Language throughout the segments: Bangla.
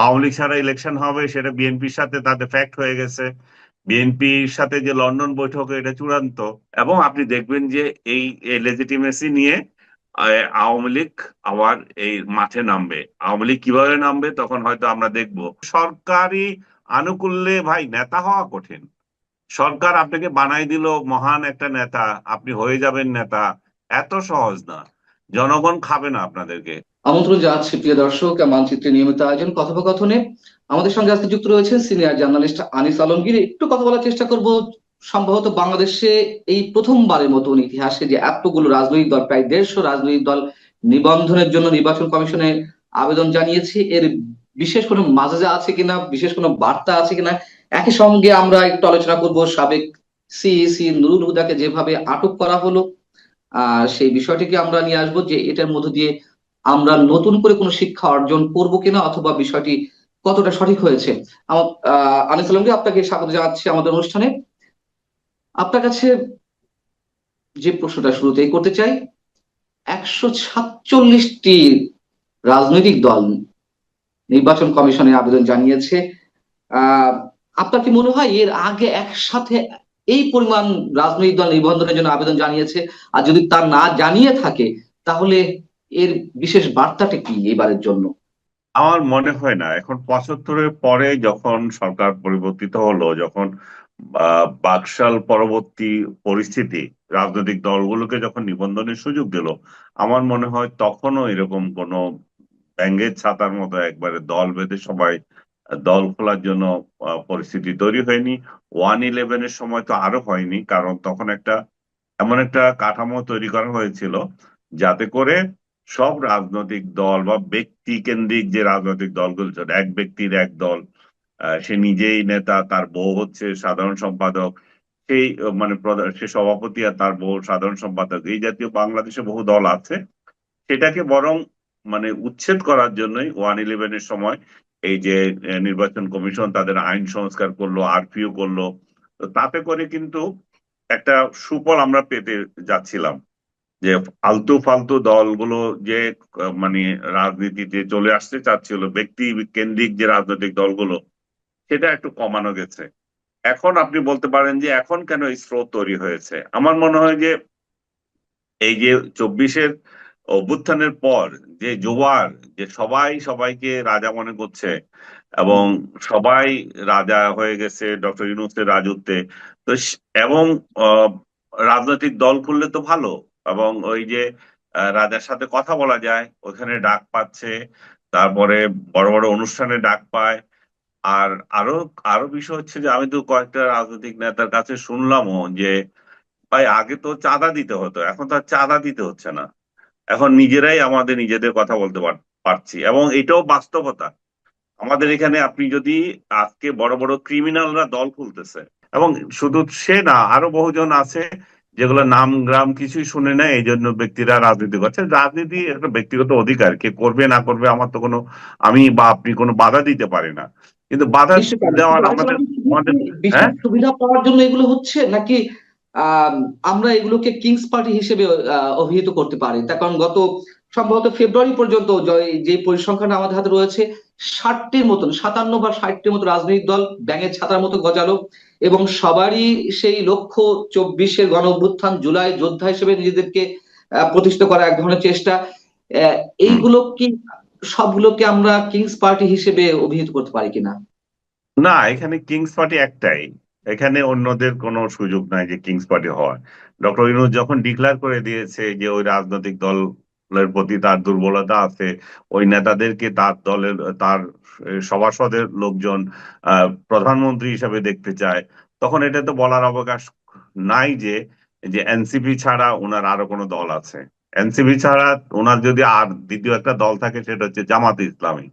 আওয়ামী লীগ ছাড়া ইলেকশন হবে, সেটা বিএনপির সাথে তাদের ফ্যাক্ট হয়ে গেছে। বিএনপির সাথে যে লন্ডন বৈঠক, এটা চূড়ান্ত। এবং আপনি দেখবেন যে এই লেজিটিমেসি নিয়ে আওয়ামী লীগ আবার এই মাঠে নামবে। আওয়ামী লীগ কীভাবে নামবে, তখন হয়তো আমরা দেখব। সরকারি আনুকূল্যে ভাই নেতা হওয়া কঠিন। সরকার আপনাকে বানাই দিল মহান একটা নেতা, আপনি হয়ে যাবেন নেতা। এত সহজ না। জনগণ খাবে না আপনাদেরকে। আমন্ত্রণ জানাচ্ছি প্রিয় দর্শক মানচিত্রের নিয়মিত আয়োজন কথোপকথনে। আমাদের সঙ্গে আজকে যুক্ত রয়েছেন সিনিয়র জার্নালিস্ট আনিস আলমগীর। একটু কথা বলার চেষ্টা করব, সম্ভবত বাংলাদেশে এই প্রথমবারের মতন ইতিহাসে যে এতগুলো রাজনৈতিক দল, প্রায় দেড়শো রাজনৈতিক দল নিবন্ধনের জন্য নির্বাচন কমিশনে আবেদন জানিয়েছে। এর বিশেষ কোনো মাজাজা আছে কিনা, বিশেষ কোনো বার্তা আছে কিনা, একই সঙ্গে আমরা একটু আলোচনা করব সাবেক সিইসি নুরুল হুদাকে যেভাবে আটক করা হলো সেই বিষয়টিকে আমরা নিয়ে আসব যে এটার মধ্য দিয়ে আমরা নতুন করে কোনো শিক্ষা অর্জন করব কিনা অথবা বিষয়টি কতটা সঠিক হয়েছে? আমার, আহ আপনাকে স্বাগত জানাচ্ছি আমাদের অনুষ্ঠানে। আপনার কাছে যে প্রশ্নটা শুরুতেই করতে চাই, একশো সাতচল্লিশটি রাজনৈতিক দল নির্বাচন কমিশনে আবেদন জানিয়েছে। আপনার কি মনে হয় এর আগে একসাথে এই পরিমাণ রাজনৈতিক দল নিবন্ধনের জন্য আবেদন জানিয়েছে? আর যদি তা না জানিয়ে থাকে, তাহলে এর বিশেষ বার্তাটা কি এবারের জন্য? আমার মনে হয় না। এখন পঁচাত্তরের পরে যখন সরকার পরিবর্তিত হলো, যখন বাকশাল পরবর্তী পরিস্থিতি, রাজনৈতিক দলগুলোকে যখন নিবন্ধনের সুযোগ দিল, আমার মনে হয় তখনও এরকম কোনো ব্যাঙের ছাতার মতো একবারে দল বেঁধে সবাই, দল খোলার জন্য পরিস্থিতি তৈরি হয়নি। ওয়ান ইলেভেনের সময় তো আরও হয়নি, কারণ তখন একটা, এমন একটা কাঠামো তৈরি করা হয়েছিল, যাতে করে সব রাজনৈতিক দল বা ব্যক্তি কেন্দ্রিক যে রাজনৈতিক দলগুলো ছিল, এক ব্যক্তির এক দল সে নিজেই নেতা, তার বউ হচ্ছে সাধারণ সম্পাদক, সেই মানে সে সভাপতি আর তার বউ সাধারণ সম্পাদক, এই জাতীয় বাংলাদেশে বহু দল আছে। সেটাকে বরং মানে উচ্ছেদ করার জন্যই ওয়ান ইলেভেনের সময় এই যে নির্বাচন কমিশন তাদের আইন সংস্কার করল, আরপিও করল তাতে করে কিন্তু একটা সুফল আমরা পেতে যাচ্ছিলাম। যে ফালতু ফালতু দলগুলো যে মানে রাজনীতিতে চলে আসতে চাচ্ছিল, ব্যক্তি কেন্দ্রিক যে রাজনৈতিক দলগুলো, সেটা একটু কমানো গেছে। এখন আপনি বলতে পারেন যে এখন কেন এই স্রোত তৈরি হয়েছে? আমার মনে হয় যে এই যে চব্বিশের অভ্যুত্থানের পর যে জোয়ার, যে সবাই সবাইকে রাজা মনে করছে, এবং সবাই রাজা হয়ে গেছে ডক্টর ইউনুসের রাজত্বে, তো এবং রাজনৈতিক দল খুললে তো ভালো এবং ওই যে রাজার সাথে কথা বলা যায়, ওখানে ডাক পাচ্ছে, তারপরে বড় বড় অনুষ্ঠানে ডাক পায়। আর আরও আরও বিষয় হচ্ছে যে, আমি তো কয়েকটা রাজনৈতিক নেতার কাছে শুনলামও যে, ভাই, আগে তো চাঁদা দিতে হতো, এখন তো আর চাঁদা দিতে হচ্ছে না। এখন নিজেরাই আমাদের নিজেদের কথা বলতে পার- পারছি, এবং এটাও বাস্তবতা। আমাদের এখানে আপনি যদি আজকে বড় বড় ক্রিমিনালরা দল খুলতেছে, এবং শুধু সে না, আরও বহুজন আছে যেগুলো নাম গ্রাম কিছুই শুনে না এই জন্য ব্যক্তিরা রাজনীতি করছে। রাজনীতি একটা ব্যক্তিগত অধিকার কে করবে না করবে আমার তো কোনো আমি বা আপনি কোনো বাধা দিতে পারি না। কিন্তু বাধা দেওয়ার আমাদের হ্যাঁ? সুবিধা পাওয়ার জন্য এগুলো হচ্ছে নাকি আহ আমরা এগুলোকে কিংস পার্টি হিসেবে অভিহিত করতে পারি। তার কারণ গত সম্ভবত ফেব্রুয়ারি পর্যন্ত য- যে পরিসংখ্যান আমাদের হাতে রয়েছে ষাটটির মতন সাতান্ন বা ষাটটির মতো রাজনৈতিক দল ব্যাঙের ছাতার মতো গজালো এবং সবারই সেই লক্ষ্য চব্বিশের গণ অভ্যুত্থান জুলাই যোদ্ধা হিসেবে নিজেদেরকে আহ, প্রতিষ্ঠিত করার এক ধরনের চেষ্টা। এইগুলো কি সবগুলোকে আমরা কিংস পার্টি হিসেবে অভিহিত করতে পারি কিনা? না এখানে কিংস পার্টি একটাই। এখানে অন্যদের কোনো সুযোগ নাই যে কিংস পার্টি হওয়ার। ডক্টর ইউনূস যখন ডিক্লেয়ার করে দিয়েছে যে ওই রাজনৈতিক দলের প্রতি তার দুর্বলতা আছে। ওই নেতাদেরকে তার দলের, তার সভাসদের লোকজন প্রধানমন্ত্রী হিসাবে দেখতে চায়। তখন এটা তো বলার অবকাশ নাই যে যে এনসিপি ছাড়া ওনার আরও কোনো দল আছে। এনসিপি ছাড়া ওনার যদি আর দ্বিতীয় একটা দল থাকে সেটা হচ্ছে জামাতে ইসলামী।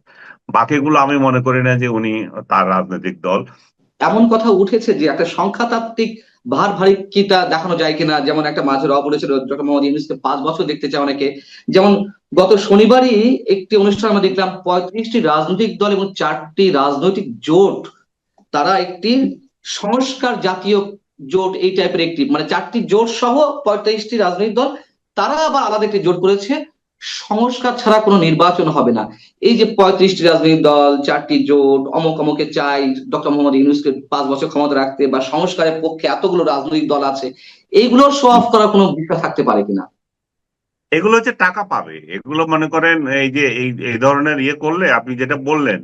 বাকিগুলো আমি মনে করি না যে উনি তার রাজনৈতিক দল। এমন কথা উঠেছে যে একটা সংখ্যাতাত্ত্বিক ভার ভারিকিতা দেখানো যায় কিনা? যেমন একটা মাঝে র বলেছিল ডক্টর মোহাম্মদ ইউনুসকে পাঁচ বছর দেখতে চায় অনেকে। যেমন গত শনিবারই একটি অনুষ্ঠান আমরা দেখলাম, পঁয়ত্রিশটি রাজনৈতিক দল এবং চারটি রাজনৈতিক জোট, তারা একটি সংস্কার জাতীয় জোট এই টাইপের একটি মানে চারটি জোট সহ পঁয়ত্রিশটি রাজনৈতিক দল, তারা আবার আলাদা একটি জোট করেছে। সংস্কার ছাড়া কোনো নির্বাচন হবে না। এই যে পঁয়ত্রিশটি রাজনৈতিক দল চারটি জোট অমক অমকে চাই ডক্টর মোহাম্মদ ইউনুসকে পাঁচ বছর ক্ষমতা রাখতে বা সংস্কারের পক্ষে এতগুলো রাজনৈতিক দল আছে এইগুলোর শো অফ করার কোনো বিষয় থাকতে পারে কিনা? এগুলো হচ্ছে টাকা পাবে। এগুলো মনে করেন এই যে এই এই ধরনের ইয়ে করলে আপনি যেটা বললেন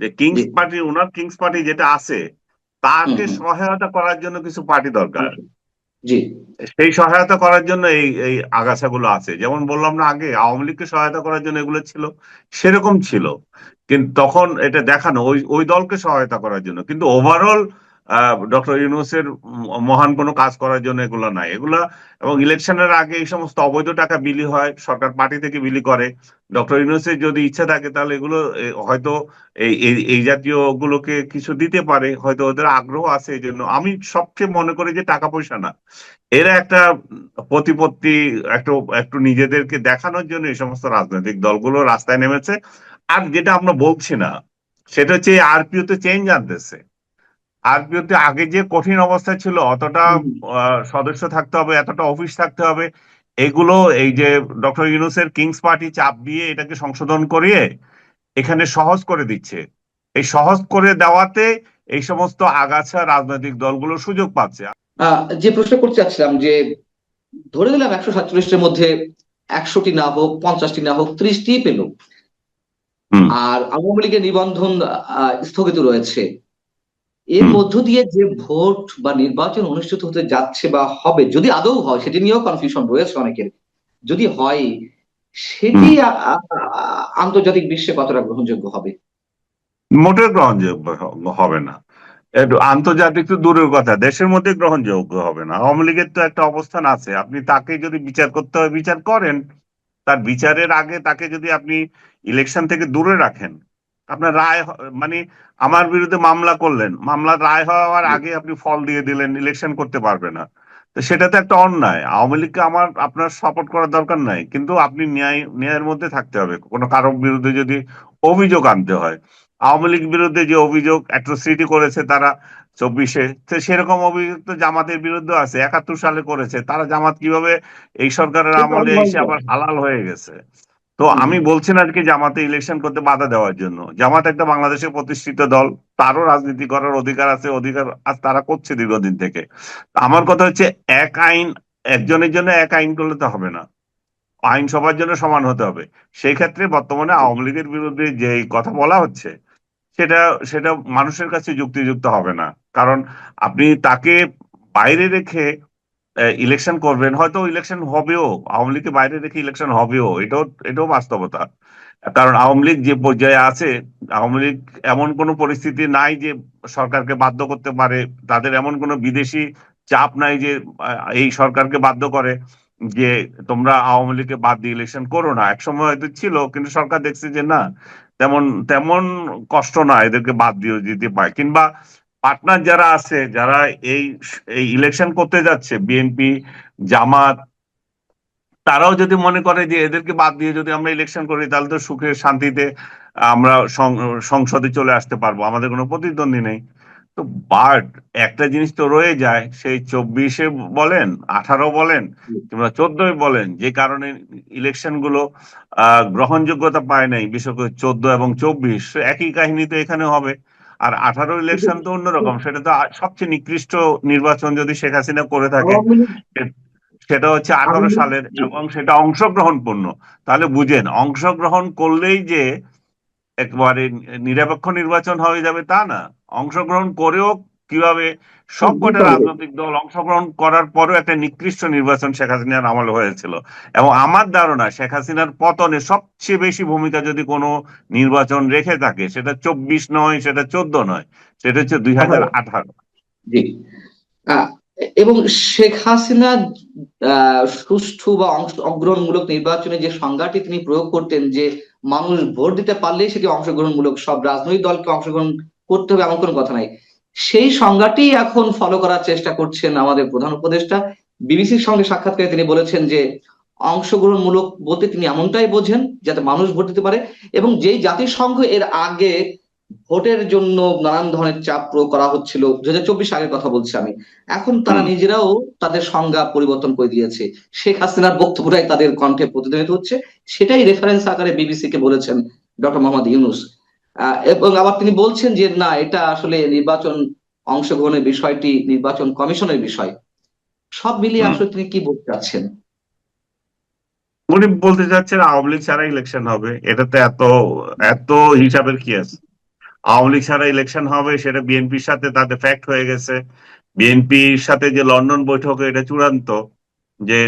যে কিংস। পার্টি ওনার কিংস পার্টি যেটা আছে তাকে। সহায়তা করার জন্য কিছু পার্টি দরকার। জি। সেই সহায়তা করার জন্য এই এই আগাছাগুলো আছে। যেমন বললাম না আগে, আওয়ামী লীগকে সহায়তা করার জন্য এগুলো ছিল, সেরকম ছিল। কিন্তু তখন এটা দেখানো, ওই ওই দলকে সহায়তা করার জন্য। কিন্তু ওভারঅল ডক্টর ইউনুসের মহান কোনো কাজ করার জন্য এগুলো নাই। এগুলা এবং ইলেকশনের আগে এই সমস্ত অবৈধ টাকা বিলি হয়, সরকার পার্টি থেকে বিলি করে। ডক্টর ইউনুসের যদি ইচ্ছা থাকে তাহলে এগুলো হয়তো এই- এই জাতীয় গুলোকে কিছু দিতে পারে, হয়তো ওদের আগ্রহ আছে এই জন্য। আমি সবচেয়ে মনে করি যে টাকা পয়সা না। এরা একটা প্রতিপত্তি, একটু একটু নিজেদেরকে দেখানোর জন্য এই সমস্ত রাজনৈতিক দলগুলো রাস্তায় নেমেছে। আর যেটা আমরা বলছি না, সেটা হচ্ছে আরপিও তে চেঞ্জ আনতেছে। আরপিও তে আগে যে কঠিন অবস্থা ছিল অতটা সদস্য থাকতে হবে এতটা অফিস থাকতে হবে এগুলো এই যে ডক্টর ইউনুসের কিংস পার্টি চাপ দিয়ে এটাকে সংশোধন করিয়ে এখানে সহজ করে দিচ্ছে। এই সহজ করে দেওয়াতে এই সমস্ত আগাছা রাজনৈতিক দলগুলো সুযোগ পাচ্ছে। যে প্রশ্ন করতে চাচ্ছিলাম যে ধরে নিলাম একশো সাতচল্লিশের মধ্যে একশোটি না হোক পঞ্চাশটি না হোক ত্রিশটি পেল। আর আওয়ামী লীগের নিবন্ধন স্থগিত রয়েছে। এর। মধ্য দিয়ে যে ভোট বা নির্বাচন অনুষ্ঠিত হতে যাচ্ছে বা হবে যদি আদৌ হয় সেটি নিয়েও কনফিউশন রয়েছে অনেকের। যদি হয় সেটি আন্তর্জাতিক বিশ্বে কতটা গ্রহণযোগ্য হবে? মোটেও গ্রহণযোগ্য হবে না। আন্তর্জাতিক তো দূরের কথা দেশের মধ্যে গ্রহণযোগ্য হবে না। আওয়ামী লীগের তো একটা অবস্থান আছে। আপনি তাকে যদি বিচার করতে হয় বিচার করেন। তার বিচারের আগে তাকে যদি আপনি ইলেকশন থেকে দূরে রাখেন আপনার রায় মানে আমার বিরুদ্ধে মামলা করলেন। মামলা রায় হওয়ার আগে আপনি ফল দিয়ে দিলেন ইলেকশন করতে পারবে না। তো সেটা তো একটা অন্যায়। আওয়ামী লীগকে আমার আপনার সাপোর্ট করার দরকার নাই। কিন্তু আপনি ন্যায় ন্যায়ের মধ্যে থাকতে হবে। কোনো কারোর বিরুদ্ধে যদি অভিযোগ আনতে হয়। আওয়ামী লীগ বিরুদ্ধে যে অভিযোগ অ্যাট্রোসিটি করেছে তারা চব্বিশে তো সেরকম অভিযোগ তো জামাতের বিরুদ্ধে আছে। একাত্তর সালে করেছে। তারা জামাত কীভাবে এই সরকারের আমলে এসে আবার হালাল হয়ে গেছে? তো আমি বলছি না আর কি জামাতে ইলেকশন করতে বাধা দেওয়ার জন্য। জামাত একটা বাংলাদেশের প্রতিষ্ঠিত দল তারও রাজনীতি করার অধিকার আছে অধিকার আজ তারা করছে দীর্ঘদিন থেকে। আমার কথা হচ্ছে এক আইন একজনের জন্য এক আইন করলে তো হবে না। আইন সবার জন্য সমান হতে হবে। সেই ক্ষেত্রে বর্তমানে আওয়ামী লীগের বিরুদ্ধে যে কথা বলা হচ্ছে সেটা সেটা মানুষের কাছে যুক্তিযুক্ত হবে না। কারণ আপনি তাকে বাইরে রেখে ইলেকশন করবেন, হয়তো ইলেকশন হবেও, আওয়ামী লীগকে বাইরে রেখে ইলেকশন হবেও, এটাও এটাও বাস্তবতা। কারণ আওয়ামী লীগ যে পর্যায়ে আছে, আওয়ামী লীগ এমন কোনো পরিস্থিতি নাই যে সরকারকে বাধ্য করতে পারে, তাদের এমন কোনো বিদেশি চাপ নাই যে এই সরকারকে বাধ্য করে যে তোমরা আওয়ামী লীগকে বাদ দিয়ে ইলেকশন করো না। একসময় হয়তো ছিল, কিন্তু সরকার দেখছে যে না, তেমন তেমন কষ্ট না এদেরকে বাদ দিয়ে দিতে পায় কিংবা পার্টনার যারা আছে, যারা এই এই ইলেকশন করতে যাচ্ছে বিএনপি জামাত, তারাও যদি মনে করে যে এদেরকে বাদ দিয়ে যদি আমরা ইলেকশন করি, তাহলে তো সুখে শান্তিতে আমরা সংসদে চলে আসতে পারব। আমাদের কোনো প্রতিদ্বন্দ্বী নেই। তো বাট একটা জিনিস তো রয়ে যায়, সেই চব্বিশে বলেন, আঠারো বলেন, কিংবা চোদ্দই বলেন, যে কারণে ইলেকশনগুলো, আহ, গ্রহণযোগ্যতা পায় নাই, বিশেষ করে চোদ্দ এবং চব্বিশ। একই কাহিনী তো এখানে হবে। আর আঠারো ইলেকশন তো অন্যরকম সেটা তো সবচেয়ে নিকৃষ্ট নির্বাচন যদি শেখ হাসিনা করে থাকে সেটা হচ্ছে আঠারো সালের এবং সেটা অংশগ্রহণ অংশগ্রহণপূর্ণ। তাহলে বুঝেন অংশগ্রহণ করলেই যে একবারে নিরপেক্ষ নির্বাচন হয়ে যাবে তা না। অংশগ্রহণ করেও কীভাবে সবকটা রাজনৈতিক দল অংশগ্রহণ করার পরেও একটা নিকৃষ্ট নির্বাচন শেখ হাসিনার আমলে হয়েছিল। এবং আমার ধারণা শেখ হাসিনার পতনে সবচেয়ে বেশি ভূমিকা যদি কোনো নির্বাচন রেখে থাকে সেটা চব্বিশ নয় সেটা চোদ্দ নয় সেটা হচ্ছে দুই হাজার আঠারো। জি। এবং শেখ হাসিনা আহ, সুষ্ঠু বা অংশ অংশগ্রহণমূলক নির্বাচনে যে সংজ্ঞাটি তিনি প্রয়োগ করতেন যে মানুষ ভোট দিতে পারলেই সেটি অংশগ্রহণমূলক সব রাজনৈতিক দলকে অংশগ্রহণ করতে হবে এমন কোনো কথা নাই। সেই সংজ্ঞাটি এখন ফলো করার চেষ্টা করছেন আমাদের প্রধান উপদেষ্টা। বিবিসির সঙ্গে সাক্ষাৎকারে তিনি বলেছেন যে অংশগ্রহণমূলক বলতে তিনি এমনটাই বোঝেন যাতে মানুষ ভোট দিতে পারে এবং যেই জাতিসংঘ এর আগে ভোটের জন্য নানান ধরনের চাপ প্রয়োগ করা হচ্ছিল দু হাজার চব্বিশ আগের কথা বলছি আমি। এখন তারা নিজেরাও তাদের সংজ্ঞা পরিবর্তন করে দিয়েছে। শেখ হাসিনার বক্তব্যটাই তাদের কণ্ঠে প্রতিধ্বনিত হচ্ছে। সেটাই রেফারেন্স আকারে বিবিসি কে বলেছেন ডক্টর মোহাম্মদ ইউনুস। এবং আবার তিনি বলছেন যে না এটা আসলে নির্বাচন অংশগ্রহণের বিষয়টি নির্বাচন কমিশনের বিষয়। সব মিলিয়ে আসলে তিনি কি বলতে চাচ্ছেন? উনি বলতে চাচ্ছেন আওয়ামী লীগ ছাড়া ইলেকশন হবে। এটাতে এত এত হিসাবের কি আছে আওয়ামী লীগ ছাড়া ইলেকশন হবে সেটা বিএনপির সাথে তাদের ফ্যাক্ট হয়ে গেছে। বিএনপির সাথে যে লন্ডন বৈঠক এটা চূড়ান্ত। যে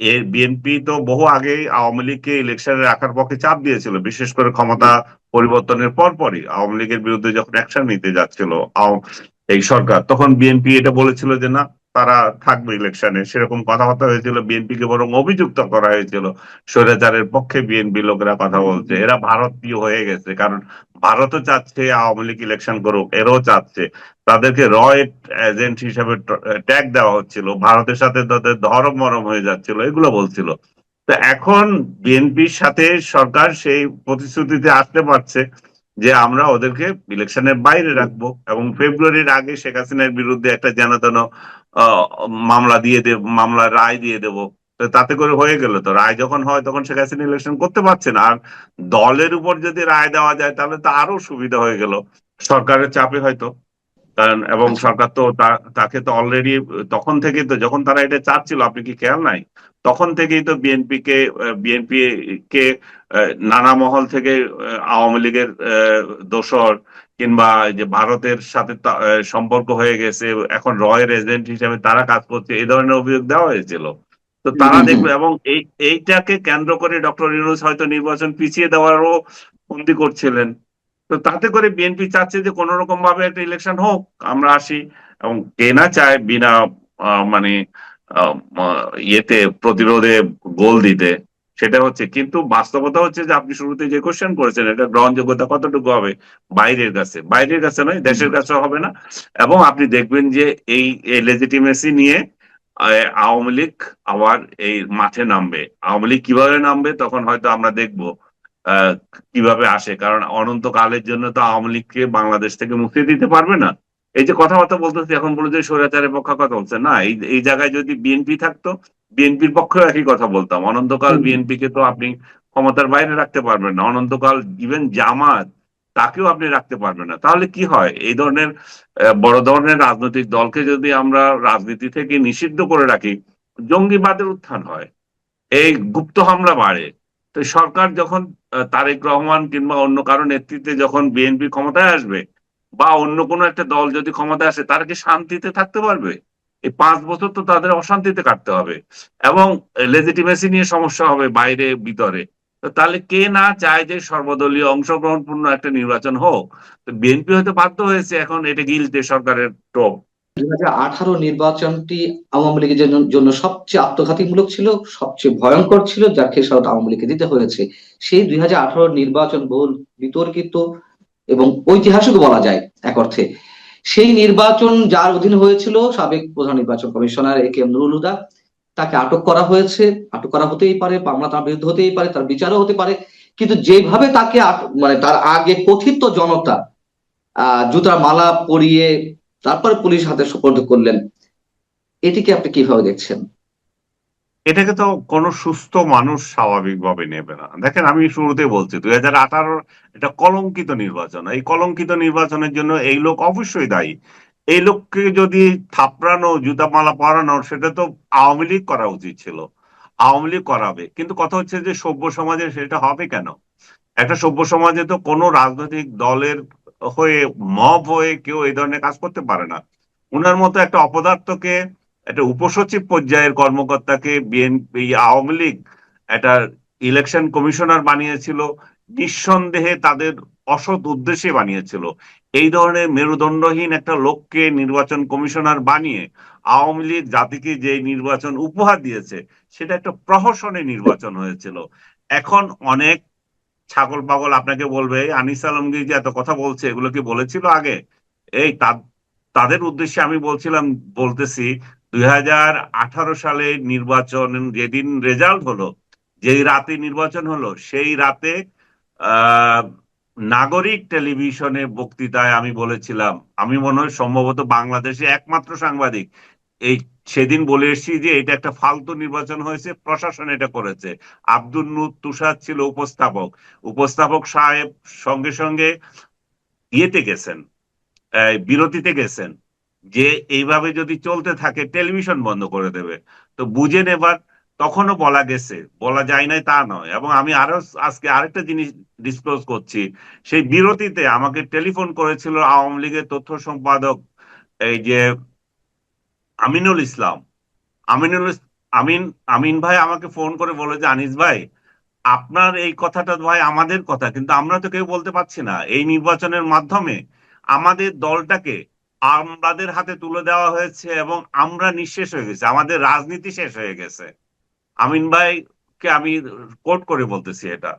এর বিএনপি তো বহু আগে আওয়ামী লীগকে ইলেকশনে রাখার পক্ষে চাপ দিয়েছিল, বিশেষ করে ক্ষমতা পরিবর্তনের পরপরই। আওয়ামী লীগের বিরুদ্ধে যখন অ্যাকশন নিতে যাচ্ছিল এই সরকার, তখন বিএনপি এটা বলেছিল যে না তারা থাকবে ইলেকশনে সেরকম কথাবার্তা হয়েছিল বিএনপি কে বরং অভিযুক্ত করা হয়েছিল। স্বৈরাচারের পক্ষে বিএনপি লোকেরা কথা বলছে। এরা ভারতীয় হয়ে গেছে, কারণ ভারতও চাচ্ছে আওয়ামী লীগ ইলেকশন করুক, এরাও চাচ্ছে। তাদেরকে র এজেন্ট হিসেবে ট্যাগ দেওয়া হচ্ছিল। ভারতের সাথে তাদের ধরম মরম হয়ে যাচ্ছিল, এগুলো বলছিল। তো এখন বিএনপির সাথে সরকার সেই প্রতিশ্রুতিতে আসতে পারছে যে আমরা ওদেরকে ইলেকশনের বাইরে রাখব এবং ফেব্রুয়ারির আগে শেখ হাসিনার বিরুদ্ধে একটা যেন তেন মামলা দিয়ে দেব মামলা রায় দিয়ে দেব। তাতে করে হয়ে গেল তো। রায় যখন হয় তখন শেখ হাসিনা ইলেকশন করতে পারছে না আর দলের উপর যদি রায় দেওয়া যায় তাহলে তো আরও সুবিধা হয়ে গেল। সরকারের চাপে হয়তো। কারণ, এবং। সরকার তো তাকে তো অলরেডি তখন থেকেই তো, যখন তারা এটা চাচ্ছিল, আপনি কি খেয়াল নাই? তখন থেকেই তো বিএনপি কে বিএনপি কে নানা মহল থেকে আওয়ামী লীগের দোসর কিংবা যে ভারতের সাথে সম্পর্ক হয়ে গেছে এখন রয়ের এজেন্ট হিসেবে তারা কাজ করছে এই ধরনের অভিযোগ দেওয়া হয়েছিল। তো তারা দেখবে এবং এই এইটাকে কেন্দ্র করে ডক্টর ইউনুস হয়তো নির্বাচন পিছিয়ে দেওয়ারও বন্দি করছিলেন। তো তাতে করে বিএনপি চাচ্ছে যে কোন রকম ভাবে একটা ইলেকশন হোক আমরা আসি। এবং কে না চায় বিনা মানে ইয়েতে প্রতিরোধে গোল দিতে। সেটা হচ্ছে, কিন্তু বাস্তবতা হচ্ছে যে আপনি শুরুতে যে কোশ্চেন করেছেন, এটা গ্রহণযোগ্যতা কতটুকু হবে? বাইরের কাছে। বাইরের কাছে নয়, দেশের কাছে হবে না। এবং আপনি দেখবেন যে এই লেজিটিমেসি নিয়ে আওয়ামী লীগ আবার এই মাঠে নামবে। আওয়ামী লীগ কীভাবে নামবে তখন হয়তো আমরা দেখব কীভাবে আসে। কারণ অনন্তকালের জন্য তো আওয়ামী লীগকে বাংলাদেশ থেকে মুক্তি দিতে পারবে না। এই যে কথাবার্তা বলতেছি এখন বলে যে স্বৈরাচারের পক্ষে কথা বলছে। না এই এই জায়গায় যদি বিএনপি থাকতো বিএনপির পক্ষেও একই কথা বলতাম। অনন্তকাল। বিএনপি কে তো আপনি ক্ষমতার বাইরে রাখতে পারবেন না। অনন্তকাল ইভেন জামাত তাকেও আপনি রাখতে পারবেন না। তাহলে কি হয়? এই ধরনের বড় ধরনের রাজনৈতিক দলকে যদি আমরা রাজনীতি থেকে নিষিদ্ধ করে রাখি জঙ্গিবাদের উত্থান হয়। এই গুপ্ত হামলা বাড়ে। তো সরকার যখন তারেক রহমান কিংবা অন্য কারও নেতৃত্বে যখন বিএনপি ক্ষমতায় আসবে বা অন্য কোনো একটা দল যদি ক্ষমতায় আসে, তারা কি শান্তিতে থাকতে পারবে? এই পাঁচ বছর তো তাদের অশান্তিতে কাটতে হবে। এবং লেজিটিমেসি নিয়ে সমস্যা হবে বাইরে, ভিতরে। তাহলে কে না চায় যে সর্বদলীয় অংশগ্রহণপূর্ণ একটা নির্বাচন হোক? বিএনপি হয়তো বাধ্য হয়েছে এখন এটা গিলতে সরকারের টোপ। দুই আঠারো নির্বাচনটি আওয়ামী লীগের জন্য- জন্য সবচেয়ে আত্মঘাতীমূলক ছিল, সবচেয়ে ভয়ঙ্কর ছিল, যার খেসারত আওয়ামী লীগকে দিতে হয়েছে। সেই দুই হাজার আঠারো নির্বাচন বহুল বিতর্কিত এবং ঐতিহাসিক বলা যায় এক অর্থে। সেই নির্বাচন যার অধীন হয়েছিল, সাবেক প্রধান নির্বাচন commissioner A K M Nurul Huda, তাকে আটক করা হয়েছে। আটক করা হতেই পারে, মামলা তার বিরুদ্ধে হতেই পারে, তার বিচারও হতে পারে। কিন্তু যেভাবে তাকে মানে তার আগে কথিত জনতা জুতার মালা পরিয়ে তারপরে পুলিশ হাতে সুপর্দ করলেন, এটিকে আপনি কীভাবে দেখছেন? এটাকে তো কোনো সুস্থ মানুষ স্বাভাবিকভাবে নেবে না। দেখেন, আমি শুরুতে বলছি, দুই হাজার আঠারো এটা কলঙ্কিত নির্বাচন। এই কলঙ্কিত নির্বাচনের জন্য এই লোক অবশ্যই দায়ী। এই লোককে যদি থাপড়ানো, জুতামালা পরানো, সেটা তো আওয়ামী লীগ করা উচিত ছিল। আওয়ামী লীগ করাবে। কিন্তু কথা হচ্ছে যে সভ্য সমাজে সেটা হবে কেন? একটা সভ্য সমাজে তো কোনো রাজনৈতিক দলের হয়ে, মব হয়ে কেউ এই ধরনের কাজ করতে পারে না। উনার মতো একটা অপদার্থকে একটা উপসচিব পর্যায়ের কর্মকর্তাকে বিএনপি, আওয়ামী লীগ একটা ইলেকশন কমিশনার বানিয়েছিল, নিঃসন্দেহে তাদের অসৎ উদ্দেশ্যে বানিয়েছিল। এই ধরনের মেরুদণ্ডহীন একটা লোককে নির্বাচন কমিশনার বানিয়ে আওয়ামী লীগ জাতিকে যে নির্বাচন উপহার দিয়েছে, সেটা একটা প্রহসনে নির্বাচন হয়েছিল। এখন অনেক ছাগল পাগল আপনাকে বলবে, আনিস আলমগীর যে এত কথা বলছে, এগুলো কি বলেছিল আগে? এই তাদের উদ্দেশ্যে আমি বলছিলাম, বলতেছি দুই হাজার আঠারো সালে নির্বাচন, যেদিন রেজাল্ট হলো, যেই রাতে নির্বাচন হলো, সেই রাতে নাগরিক টেলিভিশনে বক্তৃতায় আমি বলেছিলাম, আমি মনে হয় সম্ভবত বাংলাদেশে একমাত্র সাংবাদিক। এই সেদিন বলে এসেছি যে এটা একটা ফালতু নির্বাচন হয়েছে, প্রশাসন এটা করেছে। আব্দুল নূর তুষার ছিল উপস্থাপক। উপস্থাপক সাহেব সঙ্গে সঙ্গে ইয়েতে গেছেন বিরতিতে গেছেন। যে এইভাবে যদি চলতে থাকে টেলিভিশন বন্ধ করে দেবে। তো বুঝে নেবার তখনও বলা গেছে। বলা যায় নাই তা নয়। এবং আমি আরও আজকে আরেকটা জিনিস ডিসক্লোজ করছি। সেই বিরতিতে আমাকে টেলিফোন করেছিল আওয়ামী লীগের তথ্য সম্পাদক এই যে আমিনুল ইসলাম। আমিনুল আমিন আমিন ভাই আমাকে ফোন করে বলে যে, আনিস ভাই, আপনার এই কথাটা ভাই আমাদের কথা, কিন্তু আমরা তো কেউ বলতে পারছি না। এই নির্বাচনের মাধ্যমে আমাদের দলটাকে আমাদের হাতে তুলে দেওয়া হয়েছে এবং আমরা নিঃশেষ হয়ে গেছি। আমাদের রাজনীতি শেষ হয়ে গেছে। আমিন ভাই কে আমি কোট করে বলতেছি এটা।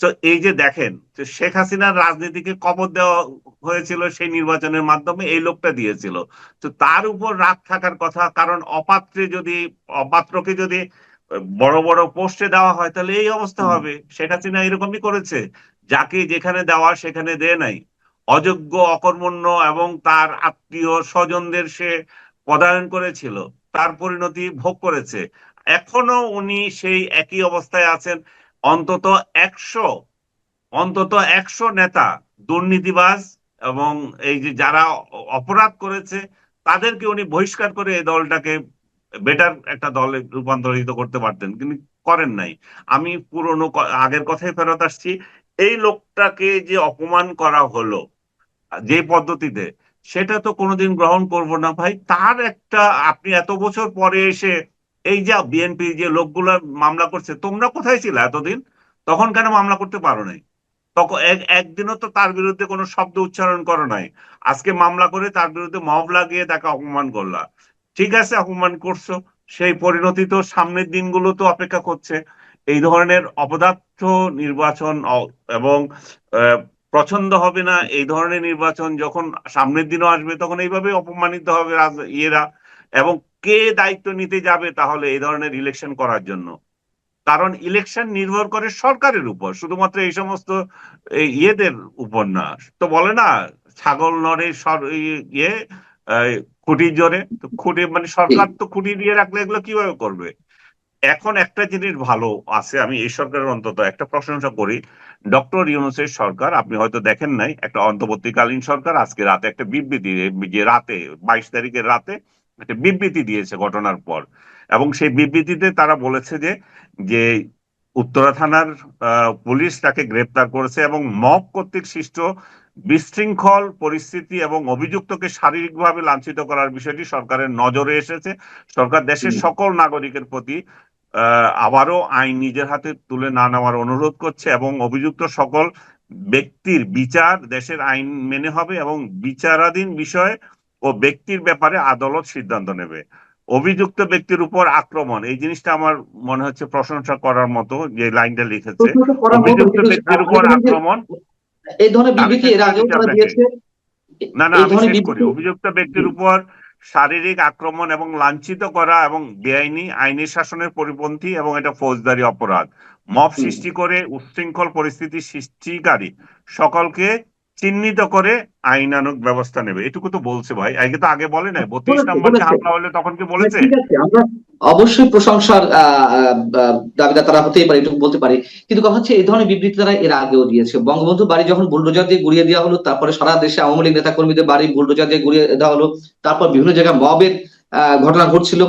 তো এই যে দেখেন যে শেখ হাসিনার রাজনীতিকে কবর দেওয়া হয়েছিল সেই নির্বাচনের মাধ্যমে এই লোকটা দিয়েছিল। তো তার উপর রাগ থাকার কথা কারণ অপাত্রে যদি অপাত্রকে যদি বড় বড় পোস্টে দেওয়া হয় তাহলে এই অবস্থা হবে। শেখ হাসিনা এরকমই করেছে। যাকে যেখানে দেওয়া সেখানে দেয় নাই। অযোগ্য, অকর্মণ্য এবং তার আত্মীয় স্বজনদের সে পদায়ন করেছিল, তার পরিণতি ভোগ করেছে। এখনও উনি সেই একই অবস্থায় আছেন। অন্তত একশো অন্তত একশো নেতা দুর্নীতিবাজ এবং এই যে যারা অপরাধ করেছে, তাদেরকে উনি বহিষ্কার করে এই দলটাকে বেটার একটা দলে রূপান্তরিত করতে পারতেন, কিন্তু করেন নাই। আমি পুরনো আগের কথায় ফেরত আসছি। এই লোকটাকে যে অপমান করা হলো যে পদ্ধতিতে, সেটা তো কোনোদিন গ্রহণ করব না ভাই। তার একটা, আপনি এত বছর পরে এসে, এই যে বিএনপি যে লোকগুলা মামলা করছে, তোমরা কোথায় ছিল এতদিন? তখন কেন মামলা করতে পারো নাই? তখন একদিনও তো তার বিরুদ্ধে কোনো শব্দ উচ্চারণ করো নাই। আজকে মামলা করে তার বিরুদ্ধে মব লাগিয়ে তাকে অপমান করলা। ঠিক আছে, অপমান করছ। সেই পরিণতি তো সামনের দিনগুলো তো অপেক্ষা করছে। এই ধরনের অপদার্থ নির্বাচন এবং পছন্দ হবে না, এই ধরনের নির্বাচন যখন সামনের দিনও আসবে, তখন এইভাবে অপমানিত হবে ইয়েরা। এবং কে দায়িত্ব নিতে যাবে তাহলে এই ধরনের ইলেকশন করার জন্য? কারণ ইলেকশন নির্ভর করে সরকারের উপর, শুধুমাত্র এই সমস্ত ইয়েদের উপর না। তো বলে না, ছাগল নড়ে ইয়ে খুঁটির জোরে। তো খুঁটি মানে সরকার তো খুঁটি দিয়ে রাখলে এগুলো কীভাবে করবে? এখন একটা জিনিস ভালো আছে আমি এই সরকারের অন্তত একটা প্রশংসা করি। ডক্টর ইউনুসের সরকার আপনি হয়তো দেখেন নাই একটা অন্তর্বর্তীকালীন সরকার আজকে রাতে একটা বিবৃতি যে রাতে বাইশ তারিখের রাতে একটা বিবৃতি দিয়েছে ঘটনার পর। এবং সেই বিবৃতিতে তারা বলেছে যে যে উত্তরা থানার আহ, পুলিশ তাকে গ্রেপ্তার করেছে এবং মব কর্তৃক সৃষ্ট বিশৃঙ্খল পরিস্থিতি এবং অভিযুক্তকে শারীরিকভাবে লাঞ্ছিত করার বিষয়টি সরকারের নজরে এসেছে। সরকার দেশের সকল নাগরিকের প্রতি আবারও আইন নিজের হাতে তুলে না নেওয়ার অনুরোধ করছে এবং অভিযুক্ত সকল ব্যক্তির বিচার দেশের আইন মেনে হবে এবং বিচারাধীন বিষয়ে ও ব্যক্তির ব্যাপারে আদালত সিদ্ধান্ত নেবে। অভিযুক্ত ব্যক্তির উপর আক্রমণ এই জিনিসটা আমার মনে হচ্ছে প্রশংসা করার মতো যে লাইনটা লিখেছে। অভিযুক্ত ব্যক্তির উপর আক্রমণ। এই ধরনের বিবৃতি এর আগেও তারা দিয়েছে। না না আমি শেষ করি। অভিযুক্ত ব্যক্তির উপর শারীরিক আক্রমণ এবং লাঞ্ছিত করা এবং বেআইনি আইনি শাসনের পরিপন্থী এবং এটা ফৌজদারি অপরাধ। মব সৃষ্টি করে উচ্ছৃঙ্খল পরিস্থিতি সৃষ্টিকারী। সকলকে চিহ্নিত করে আইনানুগ ব্যবস্থা নেবে। এটুকু তো বলছে ভাই। আগে তো আগে বলে নাই। বত্রিশ নম্বর হামলা হলে তখন কি বলেছে? আমরা অবশ্যই প্রশংসার দাবিদার তারা হতেই পারে এটুকু বলতে পারি। কিন্তু কথা হচ্ছে এই ধরনের বিবৃতি তারা এর আগেও দিয়েছে। বঙ্গবন্ধু বাড়ি যখন বুলডোজার দিয়ে গুড়িয়ে দেওয়া হলো তারপরে সারা দেশে আওয়ামী লীগ নেতা কর্মীদের বাড়ি বুলডোজার দিয়ে গুড়িয়ে দেওয়া হলো তারপর বিভিন্ন জায়গায় মবের আহ, ঘটনা ঘটছিল।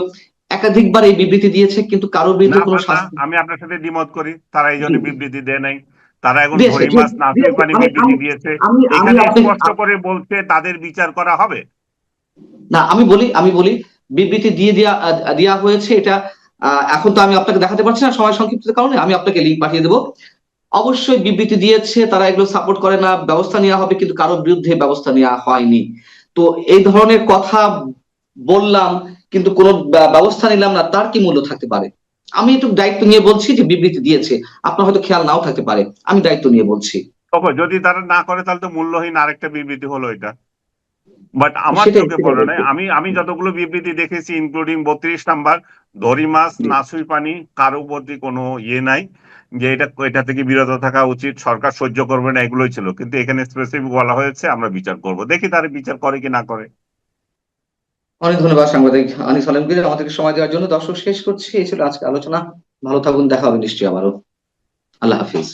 একাধিকবার এই বিবৃতি দিয়েছে কিন্তু কারোর বিরুদ্ধে কোনো শাস্তি আমি আপনার সাথে দ্বিমত করি। তারা এই জন্য বিবৃতি দেয় নাই। তারা এখন হরি মাছ নাসির দিয়েছে। পানি আমি- বিবৃতি দিয়েছে। এখানে স্পষ্ট করে বলছে তাদের বিচার করা হবে। না আমি বলি আমি বলি বিবৃতি দিয়ে আহ, দেওয়া হয়েছে এটা। এখন তো আমি আপনাকে দেখাতে পারছি না সময় সংক্ষিপ্তের কারণে। আমি আপনাকে লিঙ্ক পাঠিয়ে দেবো। অবশ্যই বিবৃতি দিয়েছে তারা এগুলো সাপোর্ট করে না ব্যবস্থা নেওয়া হবে কিন্তু কারোর বিরুদ্ধে ব্যবস্থা নেওয়া হয়নি। তো এই ধরনের কথা বললাম কিন্তু কোনো ব্যবস্থা নিলাম না তার কি মূল্য থাকতে পারে? আমি একটু দায়িত্ব নিয়ে বলছি যে বিবৃতি দিয়েছে। আপনার হয়তো খেয়াল নাও থাকতে পারে। আমি দায়িত্ব নিয়ে বলছি। যদি তারা না করে তাহলে তো মূল্যহীন আরেকটা বিবৃতি হলো এটা। বাট আমার চোখে পড়ে নাই। আমি আমি যতগুলো বিবৃতি দেখেছি ইনক্লুডিং বত্রিশ নাম্বার দড়ি মাছ। নাসুই পানি কারও প্রতি কোনো ইয়ে নাই যে এটা এটা থেকে বিরত থাকা উচিত সরকার সহ্য করবে না এগুলোই ছিল। কিন্তু এখানে স্পেসিফিক বলা হয়েছে আমরা বিচার করব। দেখি তারা বিচার করে কি না করে। অনেক ধন্যবাদ সাংবাদিক আনিস আলমগীর আমাদেরকে সময় দেওয়ার জন্য। দর্শক, শেষ করছি। এই ছিল আজকে আলোচনা। ভালো থাকুন, দেখা হবে নিশ্চয়ই আবারও। আল্লাহ হাফিজ।